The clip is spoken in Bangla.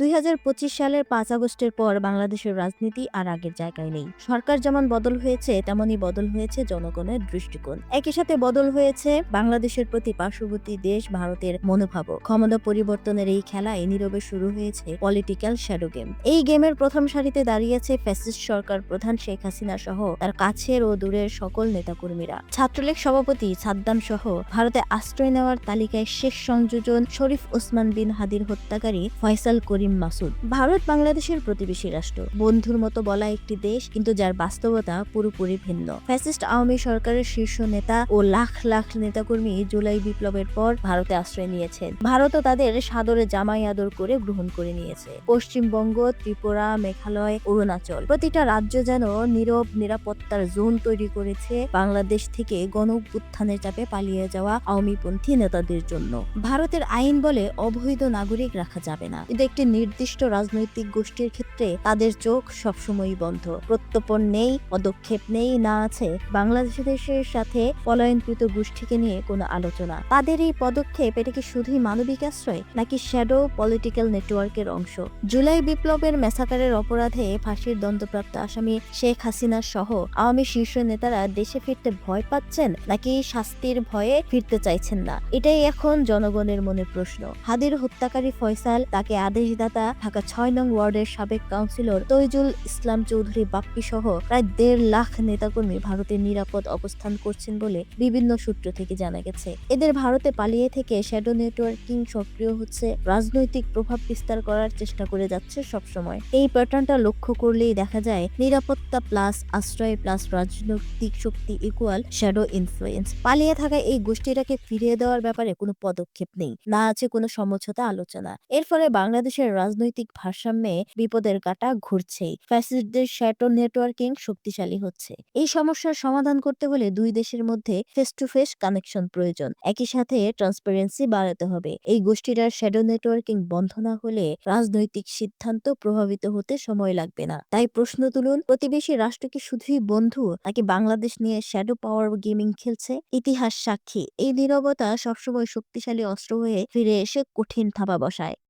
দুই হাজার পঁচিশ সালের পাঁচ আগস্টের পর বাংলাদেশের রাজনীতি আর আগের জায়গায় নেই। সরকার যেমন বদল হয়েছে, তেমনই বদল হয়েছে জনগণের দৃষ্টিকোণ। একই সাথে বদল হয়েছে বাংলাদেশের প্রতি পার্শ্ববর্তী দেশ ভারতের মনোভাব ক্ষমতা পরিবর্তনের এই খেলায় নীরবে শুরু হয়েছে পলিটিক্যাল শ্যাডো গেম। এই গেমের প্রথম সারিতে দাঁড়িয়েছে ফ্যাসিস্ট সরকার প্রধান শেখ হাসিনা সহ তার কাছের ও দূরের সকল নেতাকর্মীরা। ছাত্রলীগ সভাপতি সাদ্দাম সহ ভারতে আশ্রয় নেওয়ার তালিকায় শেষ সংযোজন শরীফ ওসমান বিন হাদির হত্যাকারী ফয়সাল করিম মাসুদ, ভারত বাংলাদেশের প্রতিবেশী রাষ্ট্র। বন্ধুর মতো বলা একটি দেশ, কিন্তু যার বাস্তবতা পুরোপুরি ভিন্ন। ফ্যাসিস্ট আওয়ামী সরকারের শীর্ষ নেতা ও লাখ লাখ নেতাকর্মী জুলাই বিপ্লবের পর ভারতে আশ্রয় নিয়েছেন। ভারতও তাদের সাদরে জামাই আদর করে গ্রহণ করে নিয়েছে। পশ্চিমবঙ্গ, ত্রিপুরা, মেঘালয়, অরুণাচল, প্রতিটা রাজ্য যেন নীরব, নিরাপত্তার জোন তৈরি করেছে বাংলাদেশ থেকে গণ উত্থানের চাপে পালিয়ে যাওয়া আওয়ামীপন্থী নেতাদের জন্য। ভারতের আইন বলে অবৈধ নাগরিক রাখা যাবে না। কিন্তু একটি নির্দিষ্ট রাজনৈতিক গোষ্ঠীর ক্ষেত্রে তাদের চোখ সবসময়ই বন্ধ। প্রত্যর্পণ নেই, পদক্ষেপ নেই, না আছে বাংলাদেশের সাথে পলায়নকৃত গোষ্ঠীকে নিয়ে কোনো আলোচনা। তাদের এই পদক্ষেপ এটা কি শুধুই মানবিক আশ্রয়, নাকি শ্যাডো পলিটিক্যাল নেটওয়ার্কের অংশ? জুলাই বিপ্লবের মেসাকারের অপরাধে ফাঁসির দণ্ডপ্রাপ্ত আসামি শেখ হাসিনা সহ আওয়ামী শীর্ষ নেতারা দেশে ফিরতে ভয় পাচ্ছেন, নাকি শাস্তির ভয়ে ফিরতে চাইছেন না? এটাই এখন জনগণের মনে প্রশ্ন। হাদির হত্যাকারী ফয়সাল তাকে আদেশদাতা ঢাকা ছয় নং ওয়ার্ডের সাবেক কাউন্সিলর তৈজুল ইসলাম চৌধুরী বাপ্পি সহ প্রায় দেড় লাখ নেতাকর্মী ভারতের নিরাপদ অবস্থান করছেন বলে বিভিন্ন সূত্র থেকে জানা গেছে। এদের ভারতে পালিয়ে থেকে শ্যাডো নেটওয়ার্কিং সক্রিয় হচ্ছে, রাজনৈতিক প্রভাব বিস্তার করার চেষ্টা করে যাচ্ছে সবসময়। এই প্যাটার্নটা লক্ষ্য করলেই দেখা যায়, নিরাপত্তা প্লাস আশ্রয় প্লাস রাজনৈতিক শক্তি ইকুয়াল শ্যাডো ইনফ্লুয়েন্স পালিয়ে থাকা এই গোষ্ঠীটাকে ফিরিয়ে দেওয়ার ব্যাপারে কোনো পদক্ষেপ নেই, না আছে কোনো সমঝোতা আলোচনা। এর ফলে বাংলাদেশের রাজনৈতিক ভারসাম্যে বিপদের কাটা ঘুরছেই। ফ্যাসিস্টদের শ্যাটো নেটওয়ার্কিং শক্তিশালী হচ্ছে। এই সমস্যার সমাধান করতে হলে দুই দেশের মধ্যে ফেস টু ফেস কানেকশন প্রয়োজন। একই সাথে ট্রান্সপারেন্সি বাড়াতে হবে। এই গোষ্ঠীটার শ্যাডো নেটওয়ার্কিং বন্ধ না হলে রাজনৈতিক সিদ্ধান্ত প্রভাবিত হতে সময় লাগবে না। তাই প্রশ্ন তুলুন, প্রতিবেশী রাষ্ট্র কি শুধুই বন্ধু নাকি বাংলাদেশ নিয়ে শ্যাডো পাওয়ার গেমিং খেলছে? ইতিহাস সাক্ষী। এই নীরবতা সবসময় শক্তিশালী অস্ত্র হয়ে ফিরে এসে কঠিন থাবা বসায়।